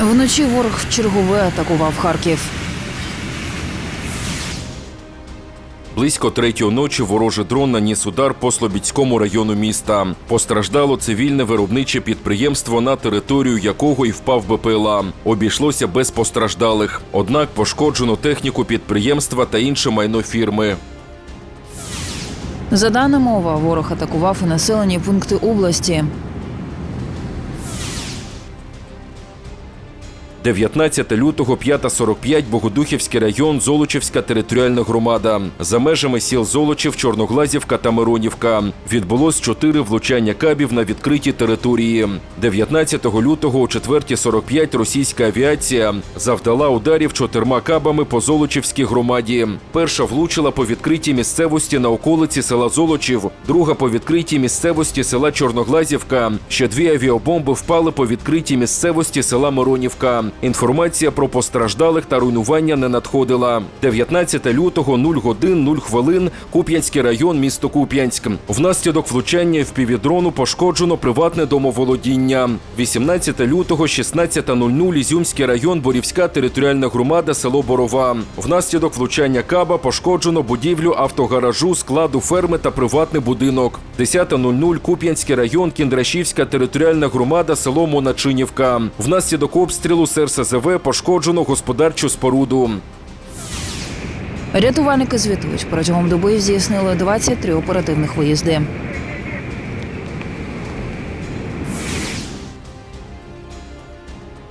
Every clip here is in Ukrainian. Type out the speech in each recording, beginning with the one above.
Вночі ворог вчергове атакував Харків. Близько третьої ночі ворожий дрон наніс удар по Слобідському району міста. Постраждало цивільне виробниче підприємство, на територію якого й впав БПЛА. Обійшлося без постраждалих. Однак пошкоджено техніку підприємства та інше майно фірми. За даними ОВА, ворог атакував і населені пункти області. 19 лютого 5.45 Богодухівський район, Золочівська територіальна громада. За межами сіл Золочів, Чорноглазівка та Миронівка. Відбулось чотири влучання кабів на відкритій території. 19 лютого о 4.45 російська авіація завдала ударів чотирма кабами по Золочівській громаді. Перша влучила по відкритій місцевості на околиці села Золочів, друга по відкритій місцевості села Чорноглазівка. Ще дві авіабомби впали по відкритій місцевості села Миронівка. Інформація про постраждалих та руйнування не надходила. 19 лютого 0 годин 0 хвилин Куп'янський район, місто Куп'янськ. Внаслідок влучання в півдрону пошкоджено приватне домоволодіння. 18 лютого 16.00 Ізюмський район, Борівська територіальна громада, село Борова. Внаслідок влучання каба пошкоджено будівлю автогаражу, складу ферми та приватний будинок. 10.00 Куп'янський район, Кіндрашівська територіальна громада, село Моначинівка. Внаслідок обстрілу з РСЗВ пошкоджено господарчу споруду. Рятувальники звітують, протягом доби здійснили 23 оперативних виїзди.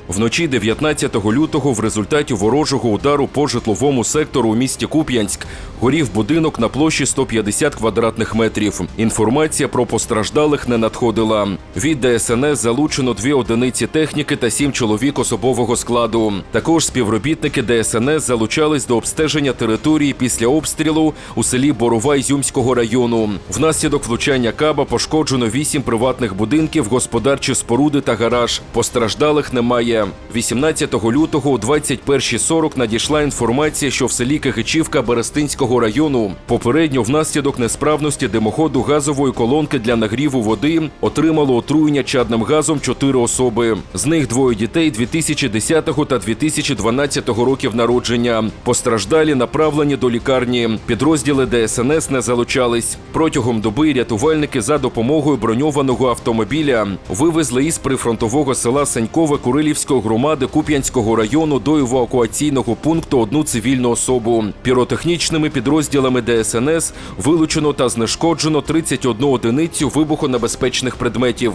Вночі 19 лютого в результаті ворожого удару по житловому сектору у місті Куп'янськ горів будинок на площі 150 квадратних метрів. Інформація про постраждалих не надходила. Від ДСНС залучено дві одиниці техніки та сім чоловік особового складу. Також співробітники ДСНС залучались до обстеження території після обстрілу у селі Борова Ізюмського району. Внаслідок влучання каба пошкоджено вісім приватних будинків, господарчі споруди та гараж. Постраждалих немає. 18 лютого о 21.40 надійшла інформація, що в селі Кихичівка Берестинського району попередньо внаслідок несправності димоходу газової колонки для нагріву води отримало отруєння чадним газом чотири особи. З них двоє дітей 2010 та 2012 років народження. Постраждалі направлені до лікарні. Підрозділи ДСНС не залучались. Протягом доби рятувальники за допомогою броньованого автомобіля вивезли із прифронтового села Санькове Курилівської громади Куп'янського району до евакуаційного пункту одну цивільну особу. Піротехнічними підрозділами ДСНС вилучено та знешкоджено 31 одиницю вибухонебезпечних предметів.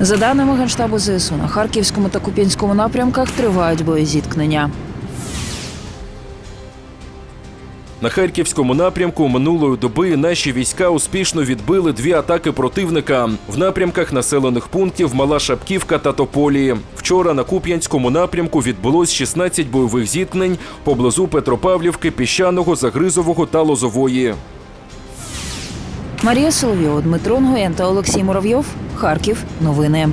За даними Генштабу ЗСУ, на Харківському та Куп'янському напрямках тривають боєзіткнення. На харківському напрямку минулої доби наші війська успішно відбили дві атаки противника в напрямках населених пунктів Мала Шапківка та Тополі. Вчора на Куп'янському напрямку відбулось 16 бойових зіткнень поблизу Петропавлівки, Піщаного, Загризового та Лозової. Марія Соловйова, Дмитро Нгоєн та Олексій Муравйов. Харків. Новини.